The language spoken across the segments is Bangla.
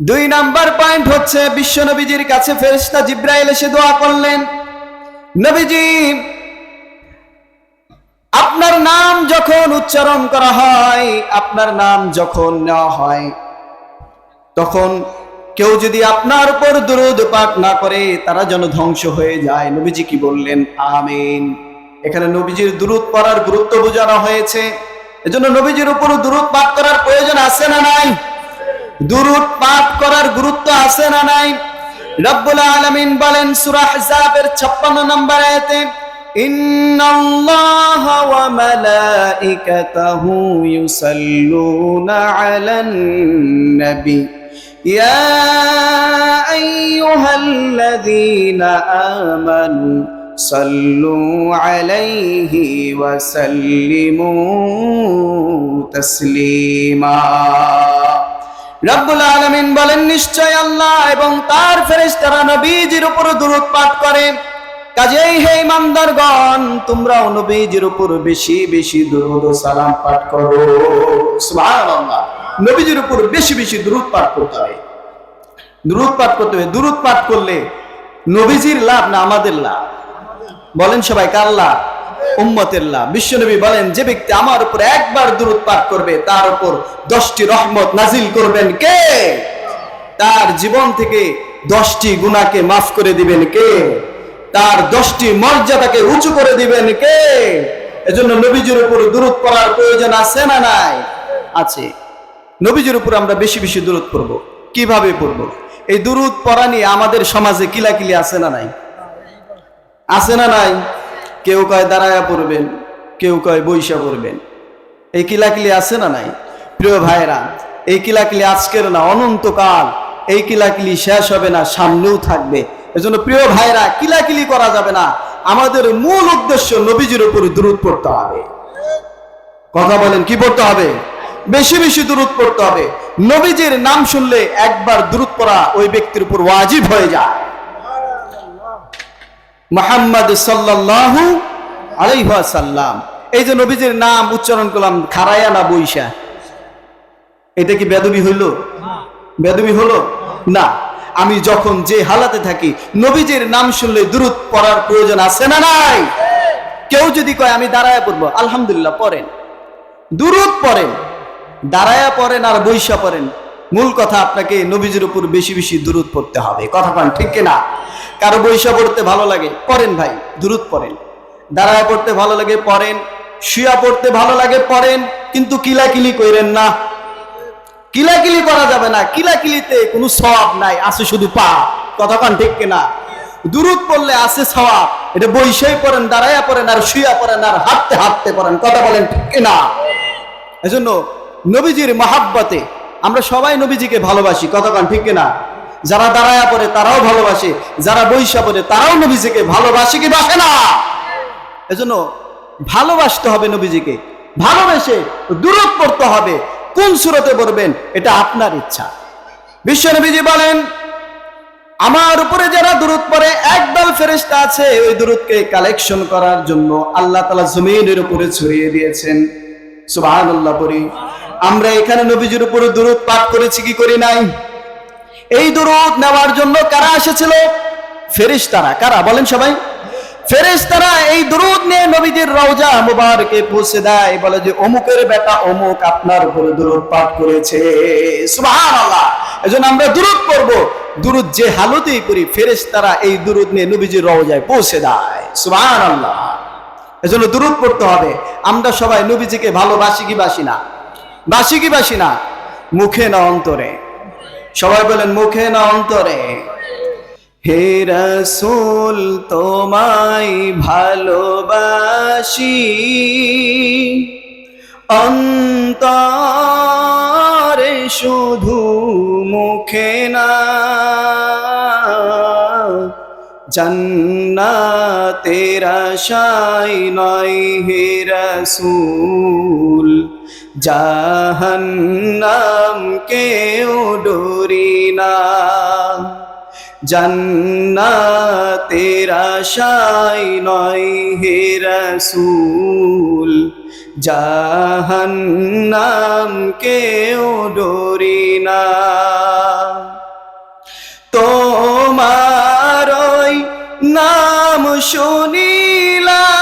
দুই নাম্বার পয়েন্ট হচ্ছে বিশ্ব নবীজির কাছে ফেরেশতা জিব্রাইল এসে দোয়া করলেন। নবীজি, আপনার নাম যখন উচ্চারণ করা হয়, আপনার নাম যখন নেওয়া হয়, তখন কেউ যদি আপনার উপর দুরুদ পাঠ না করে, তারা যেন ধ্বংস হয়ে যায়। নবীজি কি বললেন? আমিন। এখানে নবীজির দুরুদ পড়ার গুরুত্ব বোঝানো হয়েছে। এজন্য নবীজির উপর দুরুদ পাঠ করার প্রয়োজন আছে না নাই? দুরুদ পাঠ করার গুরুত্ব আছে না নাই? রব্বুল আলামিন বলেন সূরা হিসাবের 56 নম্বর আয়াতে, ইন্নাল্লাহা ওয়া মালাইকাতাহু ইউসাল্লুনা আলান নবী। ইয়া আইয়ুহাল্লাযীনা আমানু সাল্লু আলাইহি ওয়া সাল্লিমু তাসলিমা। রব্বুল আলামিন বলেন, নিশ্চয় আল্লাহ এবং তার ফেরেশতারা নবীজির উপর দরুদ পাঠ করে কাজেই হে ইমানদারগণ, তোমরাও নবীজির উপর বেশি বেশি দরুদ ও সালাম পাঠ করো। সুবহানাল্লাহ। নবীজির উপর বেশি বেশি দরুদ পাঠ করতে হবে। দরুদ পাঠ করতে হবে। দরুদ পাঠ করলে নবীজির লাভ না আমাদের লাভ? বলেন সবাই কার লাভ উম্মতের লাভ বিশ্বনবী বলেন, যে ব্যক্তি আমার উপর একবার দূরত পাঠ করবে, তার উপর দশটি রহমত নাজিল করবেন কে? তার জীবন থেকে দশটি গুণাকে মাফ করে দিবেন কে? তার দশটি মর্যাদাকে উঁচু করে দিবেন কে? এজন্য নবীজির উপর দূরত পড়ার প্রয়োজন আছে না নাই? আছে। নবীজির উপর আমরা বেশি বেশি দূরত পড়ব। কীভাবে পড়ব? এই দূরত পড়া নিয়ে আমাদের সমাজে কিলাকিলি আছে না নাই? আছে না নাই? কেউ কয় দাঁড়ায়া পড়বেন, কেউ কয় বৈশা পড়বেন। এই কিলাকিলি আছে না নাই? প্রিয় ভাইরা এই কিলাকিলি আজকের না, অনন্তকাল। এই কিলাকিলি শেষ হবে না, সামনেও থাকবে। এজন্য প্রিয় ভাইরা কিলাকিলি করা যাবে না। আমাদের মূল উদ্দেশ্য নবীজির উপর দূরত পড়তে হবে। কথা বলেন, কি পড়তে হবে? বেশি বেশি দূরত পড়তে হবে। নবীজির নাম শুনলে একবার দূরত পড়া ওই ব্যক্তির উপর ওয়াজিব হয়ে যায়। মোহাম্মদ সাল্লাল্লাহু আলাইহি সাল্লাম এই যে নবীজির নাম উচ্চারণ করলাম, খারায়া না বৈশা। এটা কি বেদবি হইল? বেদবি হলো? না। আমি যখন যে হালাতে থাকি, নবীজির নাম শুনলে দূরত পড়ার প্রয়োজন আছে না নাই? কেউ যদি কয়, আমি দাঁড়ায়া পড়ব। আলহামদুলিল্লাহ, পড়েন। দূরত পড়েন। দাঁড়ায়া পড়েন আর বৈশা পড়েন। মূল কথা আপনাকে নবীজির উপর বেশি বেশি দূরত পড়তে হবে। কথা পান ঠিক কিনা? কারও বৈশা পড়তে ভালো লাগে, পড়েন ভাই দূরত পড়েন। দাঁড়ায় পড়তে ভালো লাগে, পড়েন। শুয়া পড়তে ভালো লাগে, পড়েন। কিন্তু কিলাকিলি কইরেন না। কিলাকিলি করা যাবে না, কিলাকিলিতে কোনো সওয়াব নাই, আছে শুধু পা। পান ঠিক কিনা? দূরত পড়লে আছে সওয়াব। এটা বৈশাই পড়েন, দাঁড়ায়া পড়েন, আর শুয়া পড়েন, আর হাঁটতে হাঁটতে পড়েন। কথা বলেন ঠিক কিনা? এজন্য নবীজির মহাব্বতে আমরা সবাই নবীজিকে ভালোবাসি। কতক্ষণ ঠিক কিনা? যারা দাঁড়ায়া পড়ে তারাও ভালোবাসে, যারা বৈশা পড়ে তারাও নবীজিকে ভালোবাসে কি বাসে না? এজন্য ভালোবাসতে হবে নবীজিকে, ভালোবেসে দূরত পড়তে হবে, কোন সুরতে পড়বেন এটা আপনার ইচ্ছা। বিশ্ব নবীজি বলেন, আমার উপরে যারা দূরত পড়ে, একদল ফেরেশতা আছে, ওই দূরতকে কালেকশন করার জন্য আল্লাহ তালা জমিনের উপরে ছড়িয়ে দিয়েছেন। সুবহানাল্লাহ পড়ি, আমরা এখানে নবীজির উপরে দূরত পাঠ করেছি কি করি নাই? এই দূরত নেওয়ার জন্য কারা এসেছিল? ফেরেশতারা। কারা? বলেন সবাই। ফেরেশতারা এই দূরত নিয়ে নবীজির রওজা মুবারকে পৌঁছে দেয়। বলে যে, অমুকের বেটা অমুক আপনার উপরে দূরত পাঠ করেছে। সুবহানাল্লাহ। এজন্য আমরা দূরত পড়ব। দূরত যে হালতেই করি ফেরেশতারা এই দূরত নিয়ে নবীজির রওজায় পৌঁছে দেয়। সুবহানাল্লাহ। এজন্য দূরত পড়তে হবে। আমরা সবাই নবীজিকে ভালোবাসি কি বাসি না? বাসি কি বাসি না? মুখে না অন্তরে। সবাই বলেন মুখে না অন্তরে। হে রসুল তোমায় ভালোবাসি। অন্তরে শুধু মুখে না। জন্নাতের আশাই নয় হে রসুল। জাহান্নাম কেউ ডরি না। জন্নাতের আশাই নয় হে রসুল। জাহান্নাম কেউ ডরি না। শুনিলাম।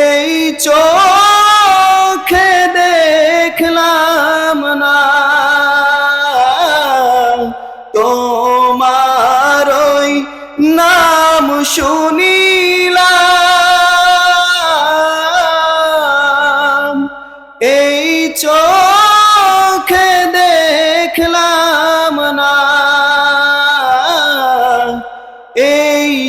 এই চোখে দেখলাম না। তোমার নাম শুনিলাম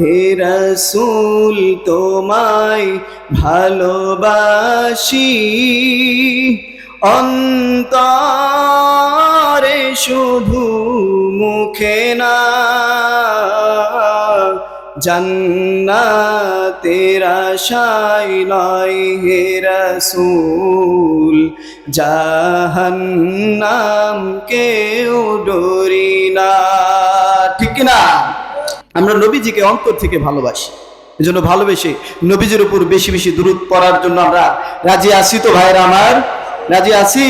হে রসুল, তোমায় ভালোবাসি। অন্তরে শুধু মুখে না, জান্নাতের আশায় নয় হে রসুল জাহান্নাম কেউ ডরি না। ঠিক না আমরা নবীজিকে অন্তর থেকে ভালোবাসি। এই জন্য ভালোবেসে নবীজির উপর বেশি বেশি দূরত পড়ার জন্য আমরা রাজি আছি তো ভাইরা আমার? রাজি আছি?